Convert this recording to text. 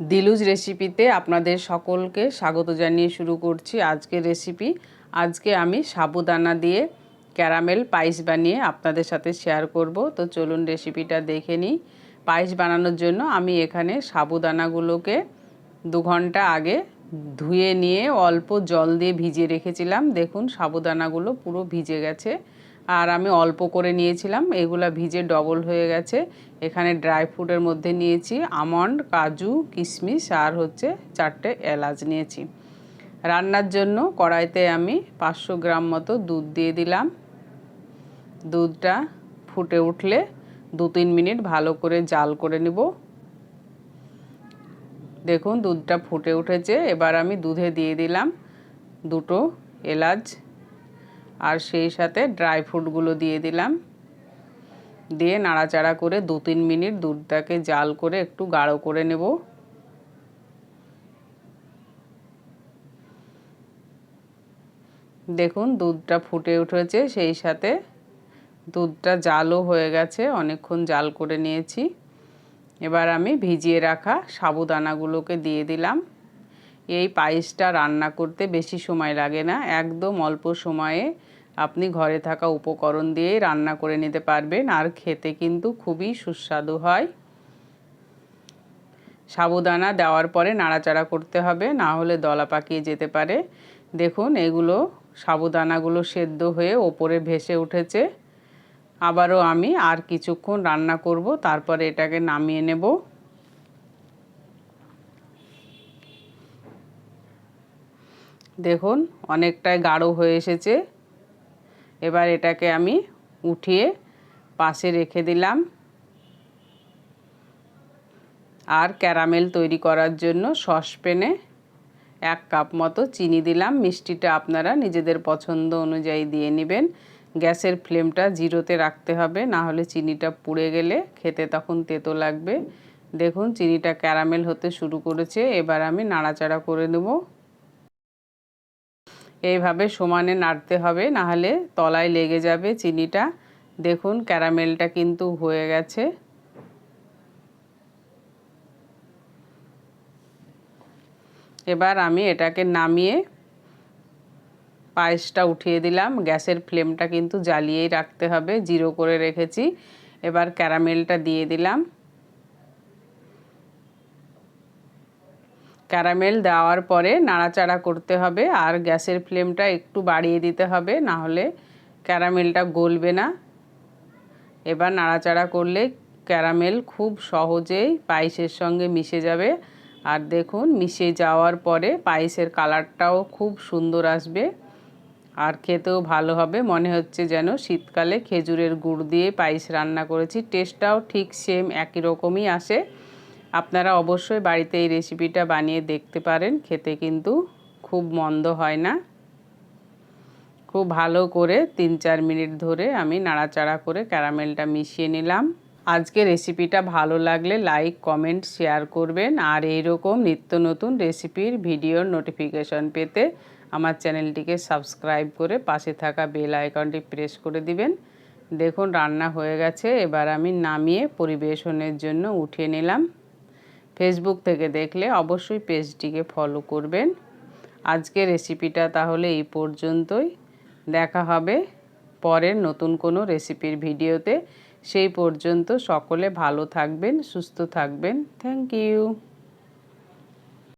দিলুজ রেসিপিতে আপনাদের সকলকে স্বাগত জানিয়ে শুরু করছি আজকের রেসিপি আজকে আমি সাবুদানা দিয়ে ক্যারামেল পায়েস বানিয়ে আপনাদের সাথে শেয়ার করব। তো চলুন রেসিপিটা দেখে নিই। পায়েস বানানোর জন্য আমি এখানে সাবুদানাগুলোকে দু ঘণ্টা আগে ধুয়ে নিয়ে অল্প জল দিয়ে ভিজিয়ে রেখেছিলাম। দেখুন, সাবুদানাগুলো পুরো ভিজে গেছে। আর আমি অল্প করে নিয়েছিলাম। এগুলা ভিজে ডবল হয়ে গেছে। এখানে ড্রাই ফ্রুটের মধ্যে নিয়েছি আমন্ড, কাজু কিশমিশ আর হচ্ছে চারটে এলাচ নিয়েছি। রান্নার জন্য কড়াইতে আমি পাঁচশো গ্রাম মতো দুধ দিয়ে দিলাম। দুধটা ফুটে উঠলে দু তিন মিনিট ভালো করে জাল করে নেব। দেখুন দুধটা ফুটে উঠেছে। এবার আমি দুধে দিয়ে দিলাম দুটো এলাচ। আর সেই সাথে ড্রাই ফ্রুটগুলো দিয়ে দিলাম। দিয়ে নাড়াচাড়া করে দু তিন মিনিট দুধটাকে জাল করে একটু গাঢ় করে নেব। দেখুন দুধটা ফুটে উঠেছে, সেই সাথে দুধটা জালও হয়ে গেছে, অনেকক্ষণ জাল করে নিয়েছি। এবার আমি ভিজিয়ে রাখা সাবুদানাগুলোকে দিয়ে দিলাম। এই পায়েসটা রান্না করতে বেশি সময় লাগে না, একদম অল্প সময়ে আপনি ঘরে থাকা উপকরণ দিয়ে রান্না করে নিতে পারবেন, আর খেতে কিন্তু খুবই সুস্বাদু হয়। সাবুদানা দেওয়ার পরে নাড়াচাড়া করতে হবে, না হলে দলা পাকিয়ে যেতে পারে। দেখুন, এগুলো সাবুদানাগুলো সেদ্ধ হয়ে ওপরে ভেসে উঠেছে। আবারও আমি আর কিছুক্ষণ রান্না করব, তারপরে এটাকে নামিয়ে নেব। দেখুন, অনেকটাই গাঢ় হয়ে এসেছে। এবার এটাকে আমি উঠিয়ে পাশে রেখে দিলাম। আর ক্যারামেল তৈরি করার জন্য সসপ্যানে এক কাপ মতো চিনি দিলাম। মিষ্টিটা আপনারা নিজেদের পছন্দ অনুযায়ী দিয়ে নেবেন। গ্যাসের ফ্লেমটা জিরোতে রাখতে হবে, না হলে চিনিটা পুড়ে গেলে খেতে তখন তেতো লাগবে। দেখুন, চিনিটা ক্যারামেল হতে শুরু করেছে। এবার আমি নাড়াচাড়া করে নেব। এইভাবে সমানে নাড়তে হবে, নাহলে তলায় লেগে যাবে চিনিটা। দেখুন, ক্যারামেলটা কিন্তু হয়ে গেছে। এবার আমি এটাকে নামিয়ে পায়েসটা উঠিয়ে দিলাম। গ্যাসের ফ্লেমটা কিন্তু জ্বালিয়েই রাখতে হবে, জিরো করে রেখেছি। এবার ক্যারামেলটা দিয়ে দিলাম। ক্যারামেল দেওয়ার পরে নাড়াচাড়া করতে হবে আর গ্যাসের ফ্লেমটা একটু বাড়িয়ে দিতে হবে, না হলে ক্যারামেলটা গলবে না। এবার নাড়াচাড়া করলে ক্যারামেল খুব সহজেই পায়েসের সঙ্গে মিশে যাবে। আর দেখুন, মিশে যাওয়ার পরে পায়েসের কালারটাও খুব সুন্দর আসবে। আর খেতেও ভালো হবে, মনে হচ্ছে যেন শীতকালে খেজুরের গুড় দিয়ে পায়েস রান্না করেছি। টেস্টটাও ঠিক সেম একই রকমই আসে। আপনারা অবশ্যই বাড়িতে এই রেসিপিটা বানিয়ে দেখতে পারেন। খেতে কিন্তু খুব মন্দ হয় না। খুব ভালো করে তিন চার মিনিট ধরে আমি নাড়াচাড়া করে ক্যারামেলটা মিশিয়ে নিলাম। আজকে রেসিপিটা ভালো লাগলে লাইক কমেন্ট শেয়ার করবেন। আর এইরকম নিত্য নতুন রেসিপির ভিডিওর নোটিফিকেশন পেতে আমার চ্যানেলটিকে সাবস্ক্রাইব করে পাশে থাকা বেল আইকনটি প্রেস করে দিবেন। দেখুন, রান্না হয়ে গেছে। এবার আমি নামিয়ে পরিবেশনের জন্য উঠিয়ে নিলাম। ফেসবুক থেকে দেখলে অবশ্যই পেজটিকে ফলো করবেন। আজকে রেসিপিটা তাহলে এই পর্যন্তই। দেখা হবে পরের নতুন কোনো রেসিপির ভিডিওতে সেই পর্যন্ত সকলে ভালো থাকবেন, সুস্থ থাকবেন। Thank you